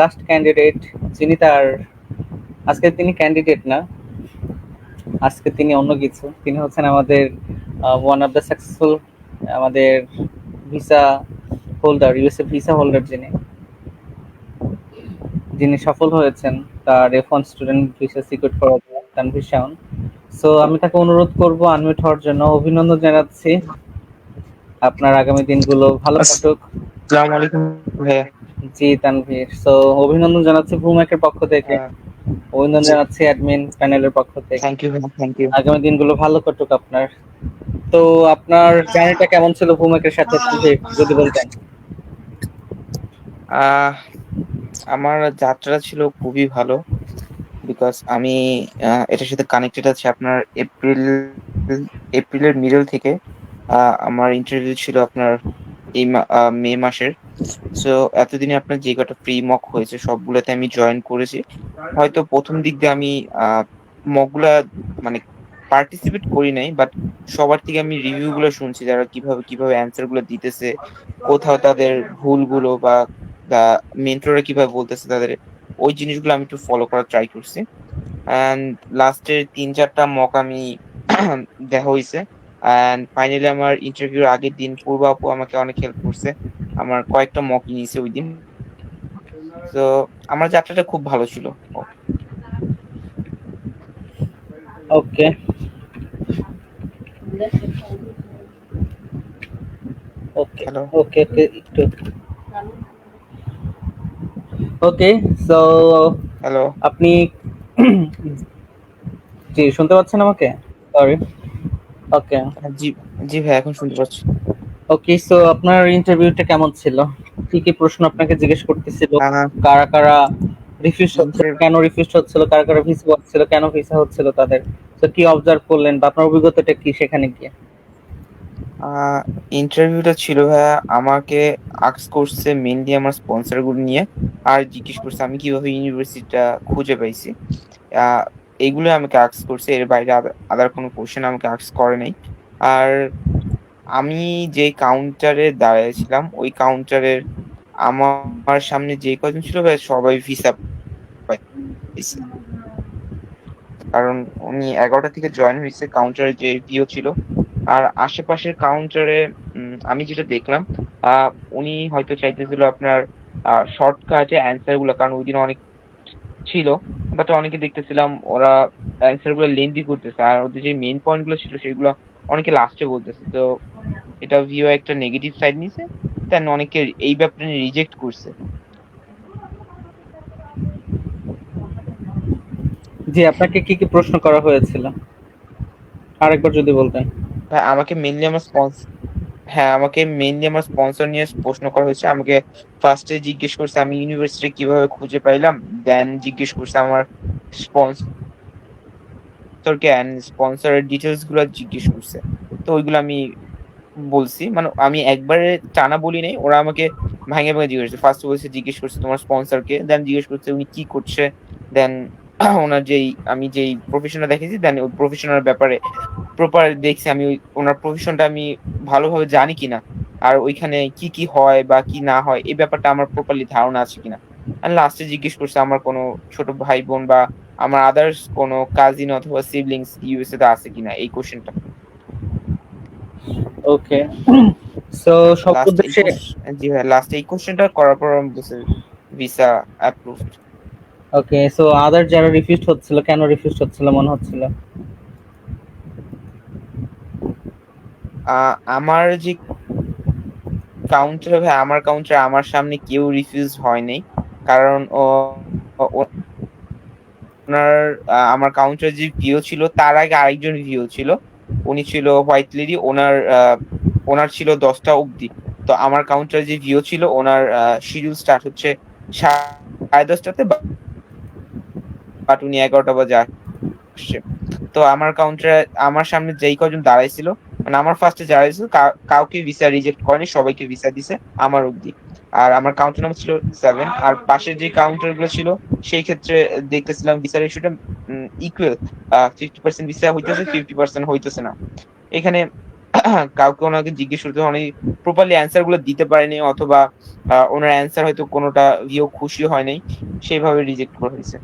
Last candidate যিনি তার আজকে তিনি ক্যান্ডিডেট না আজকে তিনি অন্য কিছু। তিনি হচ্ছেন আমাদের ওয়ান অফ দ্য সাকসেসফুল আমাদের visa holder USA visa holder যিনি। যিনি সফল হয়েছেন তার F one student visa secure করার তানভীর শাওন সো আমি তাকে অনুরোধ করব আনমিউট হওয়ার জন্য। অভিনন্দন জানাচ্ছি। আপনার আগামী দিনগুলো ভালো কাটুক। আসসালামু আলাইকুম ভাইয়া। জি তানভীর। সো অভিনন্দন জানাচ্ছি ভূমেকের পক্ষ থেকে। অভিনন্দন জানাচ্ছি অ্যাডমিন প্যানেলের পক্ষ থেকে। থ্যাংক ইউ থ্যাংক ইউ আগামী দিনগুলো ভালো কাটুক আপনার। তো আপনার জার্নিটা কেমন ছিল ভূমেকের সাথে যদি বলতেন? আমার যাত্রা ছিল খুবই ভালো। বিকজ আমি এটার সাথে কানেক্টেড আছে আপনার এপ্রিল এপ্রিলের মিডল থেকে। আহ, আমার ইন্টারভিউ ছিল আপনার এই মে মাসের। সো এতদিনে আপনার যে কটা প্রি মক হয়েছে, সবগুলোতে আমি জয়েন করেছি। হয়তো প্রথম দিক দিয়ে আমি মকগুলা মানে পার্টিসিপেট করি নাই বাট সবার থেকে আমি রিভিউগুলো শুনছি, যারা কীভাবে কীভাবে অ্যান্সারগুলো দিতেছে, কোথাও তাদের ভুলগুলো বা মেন্টররা কীভাবে বলতেছে তাদের, ওই জিনিসগুলো আমি একটু ফলো করার ট্রাই করছি। অ্যান্ড লাস্টের তিন, চারটা মক আমি দেখা হয়েছে। অ্যান্ড ফাইনালি আমার ইন্টারভিউর আগের দিন পূর্ব আপু আমাকে অনেক হেল্প করছে। আমার কয়েকটা মক নিয়েছে ওই দিন। তো আমার যাত্রাটা খুব ভালো ছিল। ওকে ওকে ওকে ওকে একটু। ওকে সো হ্যালো আপনি জি শুনতে পাচ্ছেন আমাকে? সরি ওকে জি জি ভাই এখন শুনতে পাচ্ছি। ওকে সো আপনার ইন্টারভিউটা কেমন ছিল? কি কি প্রশ্ন আপনাকে জিজ্ঞেস করতেছিল? কারা কারা রিফিউজ হচ্ছিল? কেন রিফিউজ হচ্ছিল? কারা কারা ভিসা হচ্ছিল কেন ভিসা হচ্ছিল তাদের? তো কি অবজার্ভ করলেন বা আপনার অভিজ্ঞতাটা কি সেখানে গিয়ে? ইন্টারভিউটা ছিল ভাইয়া আমাকে আক্স করছে মেনলি আমার স্পন্সরগুলো নিয়ে আর জিজ্ঞেস করছে আমি কীভাবে ইউনিভার্সিটিটা খুঁজে পাইছি। আহ, এইগুলো আমাকে আক্স করছে। এর বাইরে আদার কোনো কোশ্চেন আমাকে আক্স করে নাই। আর আমি যে কাউন্টারে দাঁড়িয়েছিলাম, ওই কাউন্টারের আমার সামনে যে কজন ছিল সবাই ভিসা কারণ উনি এগারোটা থেকে জয়েন হয়েছে কাউন্টারে যে ভিও ছিল। আর আশেপাশের কাউন্টারে আমি যেটা দেখলাম উনি হয়তো চাইতেছিল আপনার শর্টকাটে অ্যান্সারগুলো, কারণ ওই দিন অনেক ছিল। বাট অনেকে দেখতেছিলাম, ওরা অ্যান্সারগুলো লেন্দি করতেছে। আর ওদের যে মেইন পয়েন্টগুলো ছিল, সেগুলো অনেকে লাস্টে বলতেছে তো এটা ভিও একটা নেগেটিভ সাইড নিছে দেন অনেকে এই ব্যাপারে রিজেক্ট করছে। জি আপনাকে কি কি প্রশ্ন করা হয়েছিল? আরেকবার যদি বলতেন। ভাই আমাকে মেনলি আমার স্পন্সর হ্যাঁ আমাকে মেনলি আমার স্পন্সর নিয়ে প্রশ্ন করা হয়েছে। আমাকে ফার্স্টে জিজ্ঞেস করছে আমি ইউনিভার্সিটি কীভাবে খুঁজে পাইলাম? দেন জিজ্ঞেস করছে আমার স্পন্সরকে অ্যান্ড স্পন্সরের ডিটেলসগুলো জিজ্ঞেস করছে। তো ওইগুলো আমি বলছি। মানে আমি একবারে টানা বলি নাই ওরা আমাকে ভাঙে ভাঙে জিজ্ঞেস করছে। ফার্স্ট বলছে, জিজ্ঞেস করছে তোমার স্পন্সরকে দেন জিজ্ঞেস করছে উনি কি করছে দেন ওনার যেই, আমি যেই প্রফেশনটা দেখেছি দেন ওই প্রফেশনের ব্যাপারে প্রপার দেখছি। আমি ওনার প্রফেশনটা আমি ভালোভাবে জানি কিনা, আর ওইখানে কি কি হয় বা কি না হয়, এই ব্যাপারটা আমার প্রপারলি ধারণা আছে কিনা। আর লাস্টে জিজ্ঞেস করছে, আমার কোনো ছোট ভাই বোন বা আমার আদার্স কোনো কাজিন অথবা সিবলিংস ইউএসএ তে আছে কিনা এই কোশ্চেনটা ওকে সো সব উদ্দেশ্যে জি ভাই লাস্ট এই কোশ্চেনটা করার পর আমি বলছি visa approved okay so other যারা রিফিউজ হচ্ছিল কেন রিফিউজ হচ্ছিল মনে হচ্ছিল? আমার যে কাউন্টার ভাই আমার কাউন্টার আমার সামনে কেউ রিফিউজ হয় নাই। কারণ ও আহ, আমার কাউন্টার যে ভিও ছিল তার আগে আরেকজন ভিও ছিল। উনি ছিল হোয়াইট লেডি ওনার ওনার ছিল দশটা অবধি। তো আমার কাউন্টার যে ভিও ছিল ওনার শিডিউল স্টার্ট হচ্ছে সাড়ে দশটাতে বাট উনি এগারোটা বাজে আসছে। তো আমার কাউন্টারে আমার সামনে যেই কজন দাঁড়াইছিল মানে আমার ফার্স্টে যারা ছিল কা- কাউকে ভিসা রিজেক্ট করেনি সবাইকে ভিসা দিছে আমার অবধি। আর আমার কাউন্টার নাম্বার ছিল সেভেন আর পাশের যে কাউন্টারগুলো ছিল, সেই ক্ষেত্রে দেখতেছিলাম ভিসা রেশিওটা ইকুয়াল ফিফটি পার্সেন্ট ভিসা হইতেছে ফিফটি পার্সেন্ট হইতেছে না। এখানে কাউকে ওনাকে জিজ্ঞেস করতে উনি প্রপারলি অ্যান্সারগুলো দিতে পারেনি, অথবা ওনার অ্যান্সার হয়তো কোনোটা ভিও খুশি হয় নাই সেইভাবে রিজেক্ট করা হয়েছে।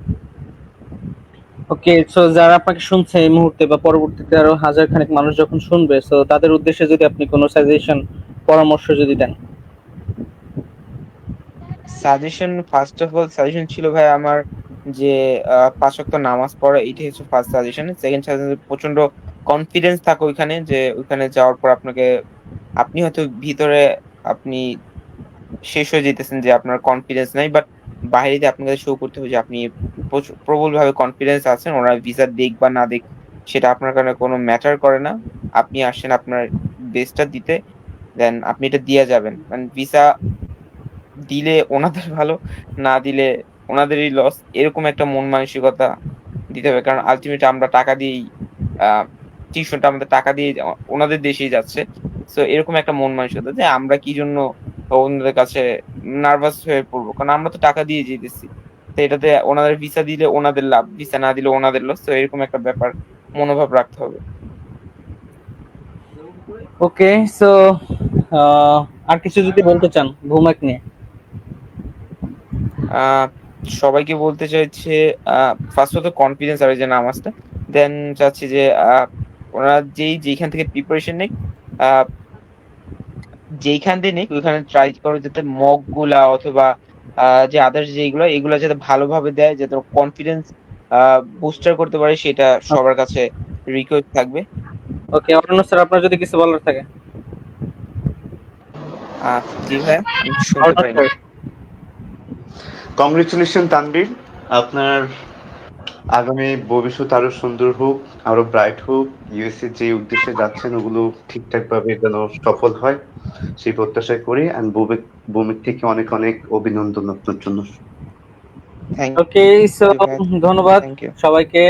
ওকে সো যারা আপনাকে শুনছে এই মুহূর্তে বা পরবর্তীতে আরও হাজার খানেক মানুষ যখন শুনবে সো তাদের উদ্দেশ্যে যদি আপনি কোনো সাজেশন পরামর্শ যদি দেন। Suggestion first of all suggestion ছিল ভাই আমার যে পাঁচ ওয়াক্ত নামাজ পড়া, এটাই হচ্ছে ফার্স্ট সাজেশন সেকেন্ড সাজেশন প্রচণ্ড কনফিডেন্স থাকা ওইখানে যে, ওইখানে যাওয়ার পর আপনাকে, আপনি হয়তো ভিতরে আপনি শেষ হয়ে যেতেছেন যে আপনার কনফিডেন্স নাই বাট বাইরে আপনাকে শো করতে হবে যে আপনি প্রবল ভাবে কনফিডেন্স আছেন ওরা ভিসা দেখ বা না দেখ, সেটা আপনার কারণে কোনো ম্যাটার করে না। আপনি আসেন আপনার বেস্টটা দিতে দেন আপনি এটা দিয়ে যাবেন। মানে ভিসা দিলে ওনাদের ভালো, না দিলে ওনাদেরই লস এরকম একটা মন মানসিকতা দিতে হবে। কারণ আলটিমেট আমরা টাকা দিয়েই টিউশনটা আমাদের টাকা দিয়ে ওনাদের দেশেই যাচ্ছে। তো এরকম একটা মন মানসিকতা যে আমরা কি জন্য ওনাদের কাছে নার্ভাস হয়ে পড়ব? কারণ আমরা তো টাকা দিয়ে যেতেছি। তো এটাতে ওনাদের ভিসা দিলে ওনাদের লাভ ভিসা না দিলে ওনাদের লস তো এরকম একটা ব্যাপার মনোভাব রাখতে হবে। ওকে সো আর কিছু যদি বলতে চান ভূমাক নিয়ে। সবাইকে বলতে চাইছে ফার্স্ট অফ কনফিডেন্স আর যে নামাজটা দেন চাচ্ছি যে ওরা যেই যেখান থেকে প্রিপারেশন নেই যেইখান দিয়ে নেই ওইখানে ট্রাই করো যাতে মকগুলা অথবা যে আদার্স যেগুলো এগুলো যাতে ভালোভাবে দেয় যাতে কনফিডেন্স বুস্টার করতে পারে সেটা সবার কাছে রিকোয়েস্ট থাকবে। ওকে অরণ্য স্যার আপনার যদি কিছু বলার থাকে? জি ভাই শুনতে কংগ্রেচুলেশন তানবীর আপনার আগামী ভবিষ্যৎ আরও সুন্দর হোক আরও ব্রাইট হোক ইউএসএ যে উদ্দেশ্যে যাচ্ছেন ওগুলো ঠিকঠাক ভাবে যেন সফল হয় সেই প্রত্যাশা করি অ্যান্ড ভৌমিক ভৌমিক থেকে অনেক অনেক অভিনন্দন আপনার জন্য। ওকে সো ধন্যবাদ সবাইকে।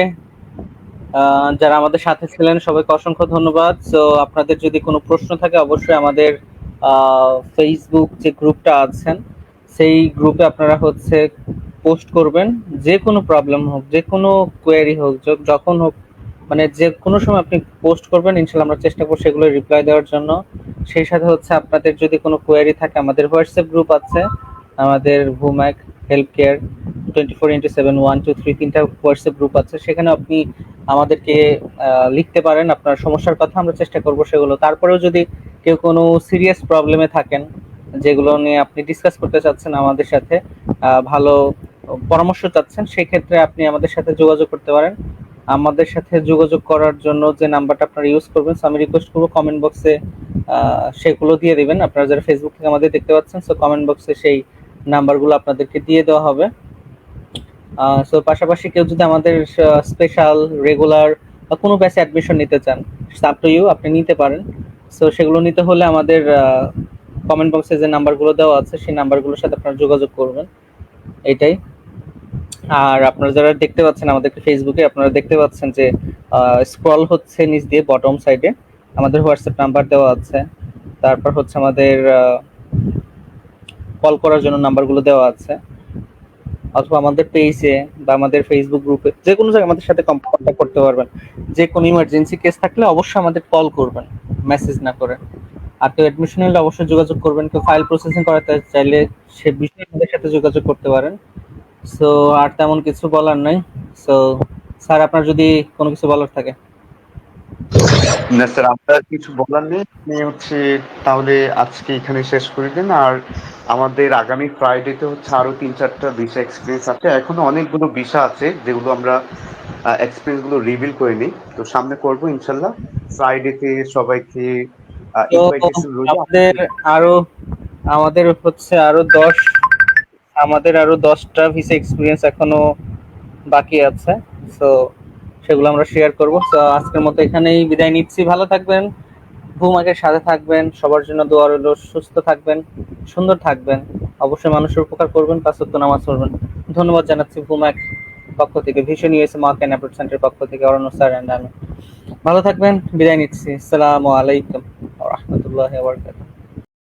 আহ, যারা আমাদের সাথে ছিলেন সবাইকে অসংখ্য ধন্যবাদ। সো আপনাদের যদি কোনো প্রশ্ন থাকে অবশ্যই আমাদের ফেসবুক যে গ্রুপটা আছেন সেই গ্রুপে আপনারা হচ্ছে পোস্ট করবেন যে কোনো প্রবলেম হোক যে কোনো কোয়েরি হোক যখন হোক মানে যে কোনো সময় আপনি পোস্ট করবেন, ইনশাল্লাহ আমরা চেষ্টা করব সেগুলো রিপ্লাই দেওয়ার জন্য। সেই সাথে হচ্ছে আপনাদের যদি কোনো কোয়েরি থাকে, আমাদের হোয়াটসঅ্যাপ গ্রুপ আছে, আমাদের ভুম্যাক help care twenty four into seven one two three তিনটা হোয়াটসঅ্যাপ গ্রুপ আছে। সেখানে আপনি আমাদেরকে লিখতে পারেন, আপনার সমস্যার কথা আমরা চেষ্টা করব সেগুলো। তারপরেও যদি কেউ কোনো সিরিয়াস প্রবলেমে থাকেন যেগুলো নিয়ে আপনি ডিসকাস করতে চাচ্ছেন আমাদের সাথে ভালো পরামর্শ চাচ্ছেন, সেক্ষেত্রে আপনি আমাদের সাথে যোগাযোগ করতে পারেন। আমাদের সাথে যোগাযোগ করার জন্য যে নাম্বারটা আপনারা ইউজ করবেন, so আমি রিকোয়েস্ট করব কমেন্ট বক্সে সেগুলো দিয়ে দিবেন। আপনারা যারা ফেসবুক থেকে আমাদের দেখতে পাচ্ছেন সো কমেন্ট বক্সে সেই নাম্বারগুলো আপনাদেরকে দিয়ে দেওয়া হবে। সো পাশাপাশি কেউ যদি আমাদের স্পেশাল রেগুলার বা কোনো ব্যাচে অ্যাডমিশন নিতে চান আপ টু ইউ আপনি নিতে পারেন। সো সেগুলো নিতে হলে আমাদের কমেন্ট বক্সে যে নাম্বারগুলো দেওয়া আছে, সেই নাম্বারগুলোর সাথে আপনারা যোগাযোগ করবেন। এটাই। আর আপনারা যারা দেখতে পাচ্ছেন আমাদেরকে ফেসবুকে আপনারা দেখতে পাচ্ছেন যে স্ক্রল হচ্ছে নিচ দিয়ে বটম সাইডে আমাদের হোয়াটসঅ্যাপ নাম্বার দেওয়া আছে। তারপর হচ্ছে আমাদের কল করার জন্য নাম্বারগুলো দেওয়া আছে। অথবা আমাদের পেজে বা আমাদের ফেসবুক গ্রুপে যে কোনো জায়গায় আমাদের সাথে কন্ট্যাক্ট করতে পারবেন। যে কোনো ইমার্জেন্সি কেস থাকলে অবশ্যই আমাদের কল করবেন মেসেজ না করে। আর কেউ অ্যাডমিশন নিলে অবশ্যই যোগাযোগ করবেন। কেউ ফাইল প্রসেসিং করাতে চাইলে সে বিষয়ে আমাদের সাথে যোগাযোগ করতে পারেন। সো আর তেমন কিছু বলার নাই। সো স্যার, আপনার যদি কোনো কিছু বলার থাকে? না, স্যার, আপনার কিছু বলার নেই। আপনি হচ্ছে তাহলে আজকে এখানে শেষ করে দেন। আর আমাদের আগামী ফ্রাইডেতে হচ্ছে আরও তিন চারটা ভিসা এক্সপিরিয়েন্স আছে। এখনও অনেকগুলো ভিসা আছে, যেগুলো আমরা এক্সপিরিয়েন্সগুলো রিভিল করে নিই তো সামনে করব, ইনশাল্লাহ। ফ্রাইডেতে সবাইকে আমাদের আরও আমাদের হচ্ছে আরও দশ আমাদের আরও দশটা ভিসা এক্সপিরিয়েন্স এখনও বাকি আছে। সো সেগুলো আমরা শেয়ার করব। আজকের মতো এখানেই বিদায় নিচ্ছি। ভালো থাকবেন ভূমাকের সাথে থাকবেন সবার জন্য দোয়া রইল সুস্থ থাকবেন সুন্দর থাকবেন। অবশ্যই মানুষের উপকার করবেন পাঁচত্ব নামাজ পড়বেন। ধন্যবাদ জানাচ্ছি ভূমাক পক্ষ থেকে। ভীষণ ইউএসএ মার্ক অ্যান্ড পক্ষ থেকে অরণ্য স্যার অ্যান্ড আমি। ভালো থাকবেন বিদায় নিচ্ছি। আসসালামু আলাইকুম। রহমতুল্লাহ বরকাত